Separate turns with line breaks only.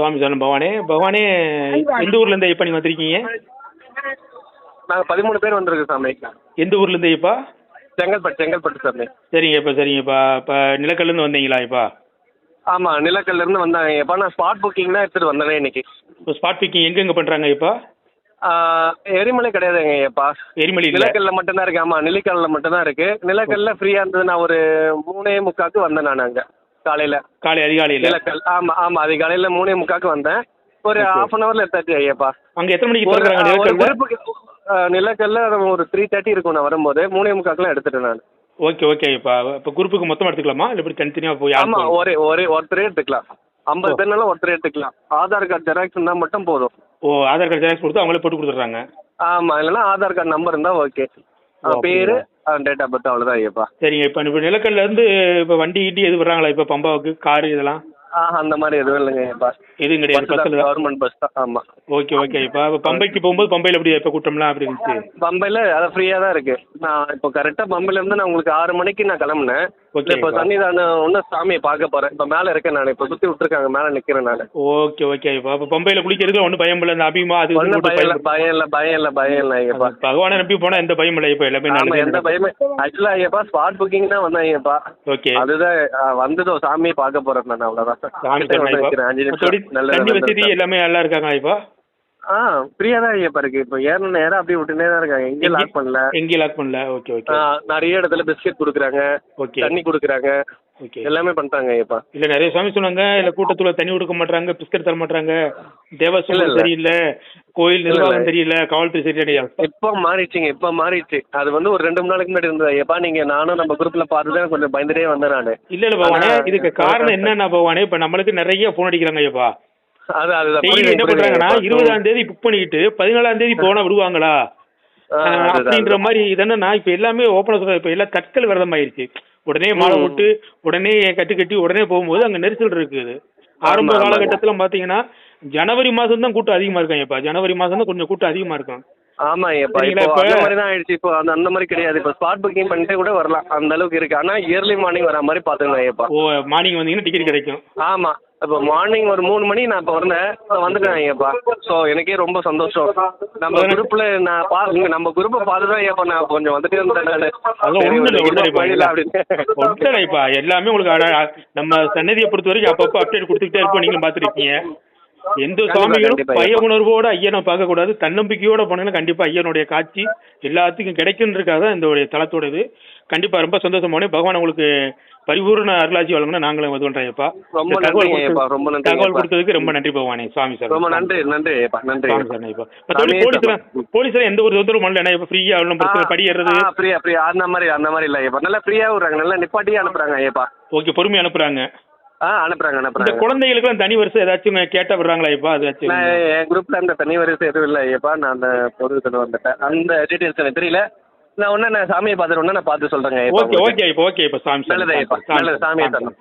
சுவாமி சரணம் பகவானே பகவானே எந்த ஊர்லேருந்து ஐயப்பா நீங்கள் வந்திருக்கீங்க?
நாங்கள் பதிமூணு பேர் வந்திருக்கோம் சாமி.
எந்த ஊர்லேருந்து ஐயப்பா?
செங்கல்பட்டு செங்கல்பட்டு சாமி.
சரிங்கப்பா சரிங்கப்பா இப்போ நிலக்கல்லேருந்து வந்தீங்களா ஐயப்பா?
ஆமாம் நிலக்கல்லேருந்து வந்தாங்க எப்பா நான் ஸ்பாட் புக்கிங் தான் எடுத்துகிட்டு வந்தேனே இன்னைக்கு.
இப்போ ஸ்பாட் பிக்கிங் எங்கெங்கே பண்ணுறாங்க ஐயப்பா?
ஆ, எரிமலை கிடையாதுங்க ஐயப்பா.
எரிமலை
நிலக்கல்ல மட்டும்தான் இருக்கு. ஆமாம் நிலக்கல்ல மட்டும்தான் இருக்கு. நிலக்கல்ல ஃப்ரீயாக இருந்தது. நான் ஒரு மூணே முக்காக்கு வந்தேன் நான் அங்கே. காலையில்.
காலை அதிகாலையில்?
நிலக்கல் ஆமாம் ஆமாம் அதிகாலையில் மூணே முக்காக்கு வந்தேன். ஒரு ஹாஃப் அன் ஹவரில் எடுத்தாச்சு ஐயப்பா.
அங்கே எத்தனை மணிக்கு திறக்கிறாங்க
ஒரு குரூப்புக்கு நிலக்கல்ல ஒரு த்ரீ தேர்ட்டி இருக்கும் நான் வரும்போது. மூணே முக்காக்கெல்லாம் எடுத்துட்டேன் நான்.
Okay okay Ayyappa. இப்போ குரூப்புக்கு மொத்தமாக எடுத்துக்கலாமா? இல்லை இப்படி தனித்தனியாக போய்
ஆமா ஒரே ஒரே ஒருத்தரே எடுத்துக்கலாம். ஐம்பது பேர்னாலும் ஒருத்தரே எடுத்துக்கலாம். ஆதார் கார்டு ஜெராக்ஸ் இருந்தால் மட்டும் போதும்.
ஓ ஆதார் கார்டு ஜெராக்ஸ் கொடுத்து அவங்களே போட்டு கொடுத்துட்றாங்க.
ஆமா இல்லைன்னா ஆதார் கார்டு நம்பர் இருந்தால் ஓகே பேர் டேட் ஆஃப் பர்த் அவ்வளோதான் ஐயப்பா.
சரிங்க இப்போ இப்போ நிலக்கல்ல இருந்து இப்போ வண்டி கிட்டி எது வர்றாங்களா இப்போ பம்பாவுக்கு காரு இதெல்லாம்?
ஆ அந்த மாதிரி எதுவும் இல்லைங்க ஐயப்பா.
எதுவும் கிடையாது
பஸ்
பஸ்ஸில்
கவர்மெண்ட் பஸ் தான் ஆமாம்
ஓகே ஓகே இப்போ இப்போ பம்பைக்கு போகும்போது பம்பையில் எப்படி இப்போ கூட்டம்லாம் அப்படி இருந்துச்சு
பம்பையில் அது ஃப்ரீயாக தான் இருக்கு. நான் இப்போ கரெக்டாக பம்பையிலேருந்து நான் உங்களுக்கு ஆறு மணிக்கு நான் கிளம்புனேன்.
ஓகே
இப்போ சன்னிதானம் ஒன்று சாமியை பார்க்க போகிறேன் இப்போ மேலே இருக்கேன் நான். இப்போ சுற்றி விட்ருக்காங்க மேலே நிற்கிறேன் நான்.
Okay okay. இப்போ அப்போ பம்பையில் குளிக்கிறதுக்கு ஒன்றும் பயம் இல்லை. இந்த அபிமா அது
ஒன்றும் பயம் இல்லை
பயம்.
இல்லை பயம் இல்லை பயம் இல்லை ஐயப்பா.
பகவானை நம்பி போனால் எந்த பயம் இல்லை இப்போ எல்லாமே
எந்த பயமே ஆக்சுவலா ஐயப்பா ஸ்பாட் புக்கிங் தான் வந்தேன் ஐயப்பா.
ஓகே.
அதுதான் வந்ததோ சாமியை பார்க்க போறேன் நான் அவ்வளவுதான்.
சாமி
அஞ்சு நிமிஷம்.
வசதி எல்லாமே நல்லா இருக்காங்களா இப்போ
ஆ ஃப்ரீயா தான் ஐயப்பா இருக்கு இப்போ ஏறின நேரம் அப்படியே விட்டுனே தான் இருக்காங்க. எங்கேயும் லாக் பண்ணல.
எங்கேயும் லாக் பண்ணல. ஓகே ஓகே
நிறைய இடத்துல பிஸ்கெட் கொடுக்குறாங்க.
ஓகே
தண்ணி கொடுக்குறாங்க.
ஓகே
எல்லாமே பண்ணிட்டாங்க ஐயப்பா.
இல்ல நிறைய சாமி சொன்னாங்க. இல்ல கூட்டத்துல தண்ணி கொடுக்க மாட்டாங்க பிஸ்கட் தர மாட்டாங்க தேவஸ்வம். சரியில்லை. கோயில் நிர்வாகம் சரியில்லை. காவல்துறை சரியில்லையா?
இப்போ மாறிடுச்சுங்க இப்போ மாறிடுச்சு. அது வந்து ஒரு ரெண்டு மூணு நாளைக்கு முன்னாடி இருந்தது ஐயப்பா. நீங்க நானும் நம்ம குரூப்ல பார்த்துதான் கொஞ்சம் பயந்துட்டே வந்தேன் நானு.
இல்ல இல்ல பகவானே
ஆனா-
இதுக்கு காரணம் என்னன்னா பகவானே இப்ப நம்மளுக்கு நிறைய போன் அடிக்கிறாங்க ஐயப்பா. என்ன பண்றாங்கன்னா. இருபதாம் தேதி புக் பண்ணிக்கிட்டு பதினாலாம் தேதி போனா விடுவாங்களா அப்படின்ற. மாதிரி இது என்னன்னா இப்ப எல்லாமே ஓப்பனா சொல்ற இப்ப எல்லாம் தட்கல் விரதம் ஆயிருச்சு உடனே மாலை
ம்.
போட்டு உடனே கட்டு கட்டி உடனே போகும்போது அங்க நெரிசல் இருக்குது ஆரம்ப. காலகட்டத்துல பாத்தீங்கன்னா ஜனவரி மாசம் தான் கூட்டம் அதிகமா இருக்கும் ஐயப்பா ஜனவரி மாசம் தான் கொஞ்சம் கூட்டம் அதிகமா இருக்கும்
ஆமா ஐயப்பா
சரிங்களா,
இப்போ
இப்ப-
அந்த மாதிரி தான் ஆயிடுச்சு. இப்போ அந்த அந்த மாதிரி கிடையாது. இப்போ ஸ்பாட் புக்கிங் பண்ணிட்டு கூட வரலாம். அந்த அளவுக்கு இருக்கு. ஆனா இயர்லி மார்னிங் வர மாதிரி பாத்துக்கணும் ஐயப்பா
ஓ மார்னிங் வந்தீங்கன்னா டிக்கெட் கிடைக்கும்.
ஆமா. இப்போ மார்னிங் ஒரு மூணு மணி நான் இப்போ வந்தேன். இப்போ வந்துட்டேன் ஐயப்பா ஸோ எனக்கே ரொம்ப சந்தோஷம். நம்ம குரூப்ல நான் பா இங்க நம்ம குரூப்பை பார்த்து தான் ஐயப்பா நான் கொஞ்சம் வந்துட்டே இருந்தேன் அப்படின்னு.
எல்லாமே உங்களுக்கு நம்ம சன்னதியை பொறுத்த வரைக்கும் அப்பப்போ அப்டேட் கொடுத்துக்கிட்டே இருப்போம். நீங்களும் பார்த்துருக்கீங்க எந்த சுவாமிகளும். பய உணர்வோட ஐயனை பார்க்கக்கூடாது. தன்னம்பிக்கையோட போனீங்கன்னா கண்டிப்பா ஐயனுடைய காட்சி எல்லாத்துக்கும் கிடைக்குன்றதுக்காக தான் இந்த தளத்தோட இது கண்டிப்பா ரொம்ப சந்தோஷமான பகவான் உங்களுக்கு பரிபூர்ண அருளாட்சி வழங்கணும் நாங்களும்
நன்றிங்க ஐயப்பா, ரொம்ப நன்றிங்க
தகவல். கொடுத்ததுக்கு ரொம்ப நன்றி பகவானே சுவாமி சார்.
ரொம்ப நன்றி நன்றி நன்றி.
சார் மற்றபடி
சாமியே
போலீஸ்ல எந்த ஒரு தொந்தரவும் பண்ணல. ஏன்னா இப்போ ஃப்ரீயா ஒன்றும் பிரச்சனை படி
ஃப்ரீயா ஃப்ரீயா அந்த மாதிரி அந்த மாதிரி இல்லை ஐயப்பா. நல்லா ஃப்ரீயாக விடுறாங்க. நல்லா நிப்பாட்டியே அனுப்புறாங்க ஐயப்பா.
ஓகே பொறுமையா அனுப்புறாங்க.
ஆ அனுப்புறாங்க அனுப்புறாங்க.
குழந்தைகளுக்கு தனி வருஷம் ஏதாச்சும் கேட்டா விடுறாங்களா இப்போ அது
என் குரூப்ல அந்த தனி வரிசை எதுவும் இல்லை ஐயப்பா. நான் அந்த பொது வந்துட்டேன். அந்த டீட்டெயில்ஸ் எனக்கு தெரியல. நான் ஒன்று நான் சாமியை பார்த்துட்டு ஒன்று நான் பார்த்து சொல்கிறேங்க
ஓகே ஓகே இப்போ ஓகே இப்போ சாமி
நல்லது ஐயப்பா. நல்லது, சாமியை தரணும்.